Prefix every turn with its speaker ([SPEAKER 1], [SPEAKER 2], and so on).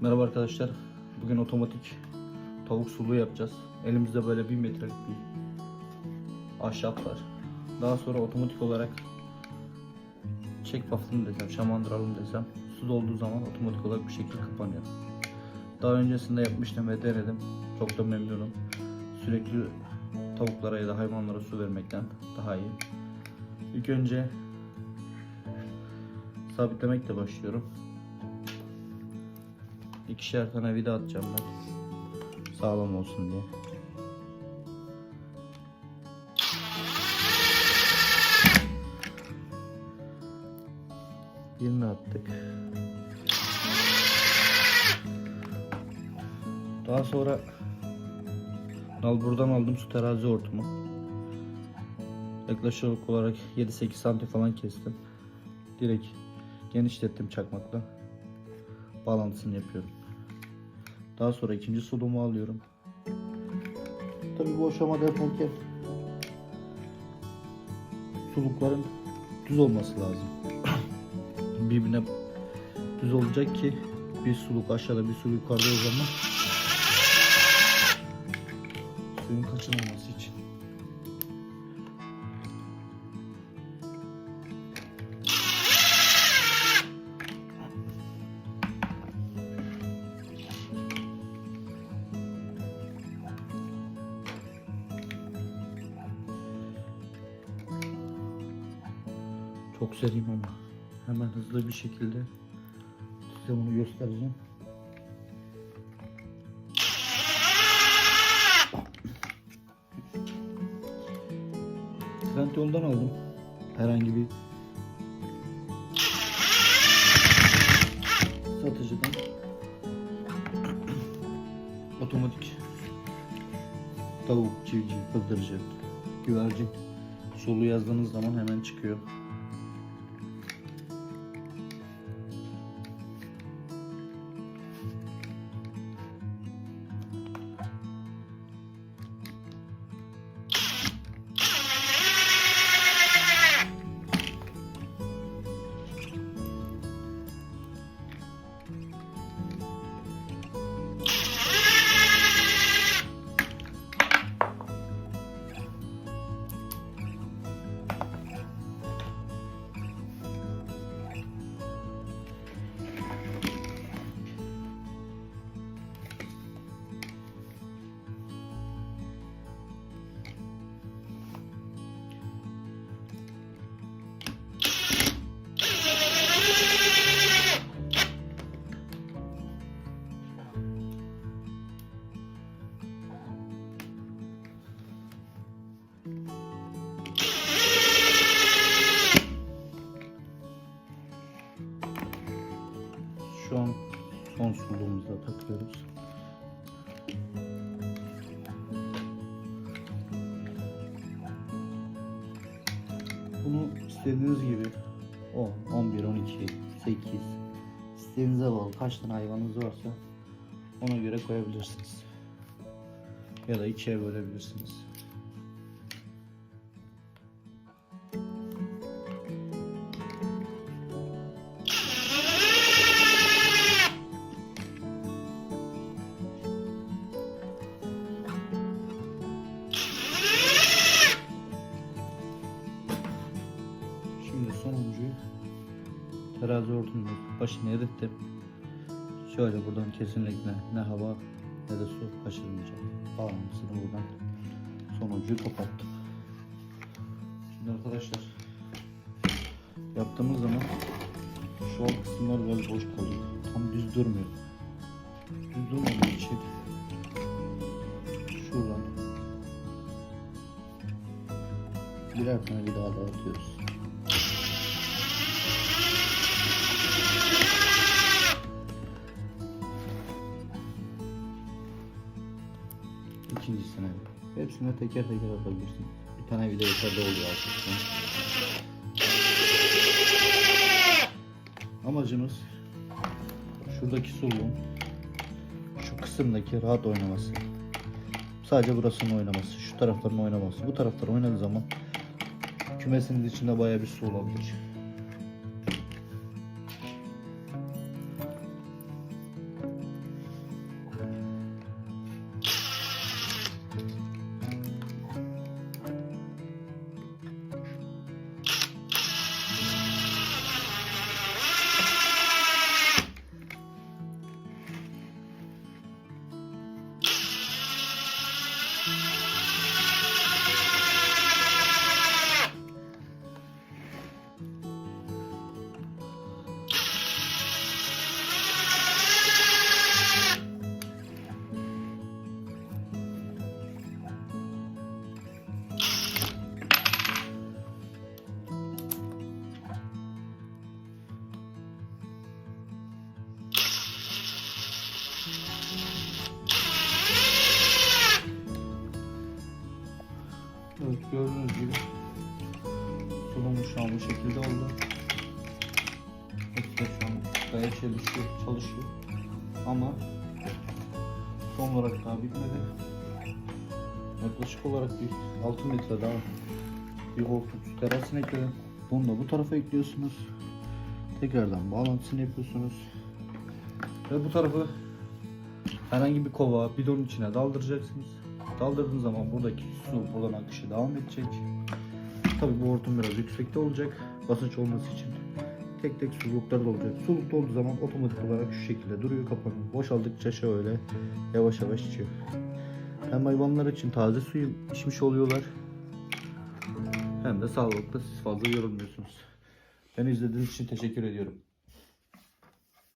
[SPEAKER 1] Merhaba arkadaşlar. Bugün otomatik tavuk suluğu yapacağız. Elimizde böyle 1 metrelik bir ahşap var. Daha sonra otomatik olarak çek pafını desem, şamandıralım desem su dolduğu zaman otomatik olarak bir şekilde kapanıyor. Daha öncesinde yapmıştım ve denedim. Çok da memnunum. Sürekli tavuklara ya da hayvanlara su vermekten daha iyi. İlk önce sabitlemekle başlıyorum. İkişer tane vida atacağım ben. Sağlam olsun diye. Birini attık. Daha sonra al buradan aldım su terazi hortumu. Yaklaşık olarak 7-8 santim falan kestim. Direkt genişlettim çakmakla. Bağlantısını yapıyorum. Daha sonra ikinci suluğumu alıyorum. Tabii bu aşamada yaparken sulukların düz olması lazım. Birbirine düz olacak ki bir suluk aşağıda bir suluk yukarıda o zaman suyun kaçırılmaması için. Çok seriyim ama hemen hızlı bir şekilde size bunu göstereceğim. Trend yoldan aldım. Herhangi bir satıcıdan otomatik tavuk, civciv, bıldırcın, güvercin solu yazdığınız zaman hemen çıkıyor. Son suluğumuza takıyoruz. Bunu istediğiniz gibi 10, 11, 12, 8 istediğinize bağlı kaç tane hayvanınız varsa ona göre koyabilirsiniz. Ya da ikiye bölebilirsiniz. Terazi hortumunun başına erittim. Şöyle buradan kesinlikle ne hava ne de su kaçırmayacak. Bağlantısını buradan sonuncuyu kapattım. Şimdi arkadaşlar yaptığımız zaman şu alt kısımlar biraz boş kalıyor. Tam düz durmuyor. Düz durmadığı için şuradan birer tane bir daha dağıtıyoruz. İkincisine hepsine teker teker atabilirsin. Bir tane video yeterli oluyor artık. Amacımız şuradaki suluğun şu kısımdaki rahat oynaması. Sadece burasının oynaması, şu tarafların oynaması. Bu taraflar oynadığı zaman kümesiniz içinde bayağı bir su olabilir. Gördüğünüz gibi sunulmuş şu an bu şekilde oldu. Hepsi şu an gayet çalışıyor, çalışıyor. Ama son olarak daha bitmedi. Yaklaşık olarak bir 6 metre daha bir koltuk terasını ekledim. Bunu da bu tarafa ekliyorsunuz. Tekrardan bağlantısını yapıyorsunuz. Ve bu tarafı herhangi bir kova, bidonun içine daldıracaksınız. Daldırdığınız zaman buradaki su buradan akışı devam edecek. Tabi bu hortum biraz yüksekte olacak. Basınç olması için tek tek suluklar da olacak. Suluk olduğu zaman otomatik olarak şu şekilde duruyor kapanıyor. Boşaldıkça şöyle yavaş yavaş içiyor. Hem hayvanlar için taze suyu içmiş oluyorlar. Hem de sağlıklı siz fazla yorulmuyorsunuz. Beni izlediğiniz için teşekkür ediyorum.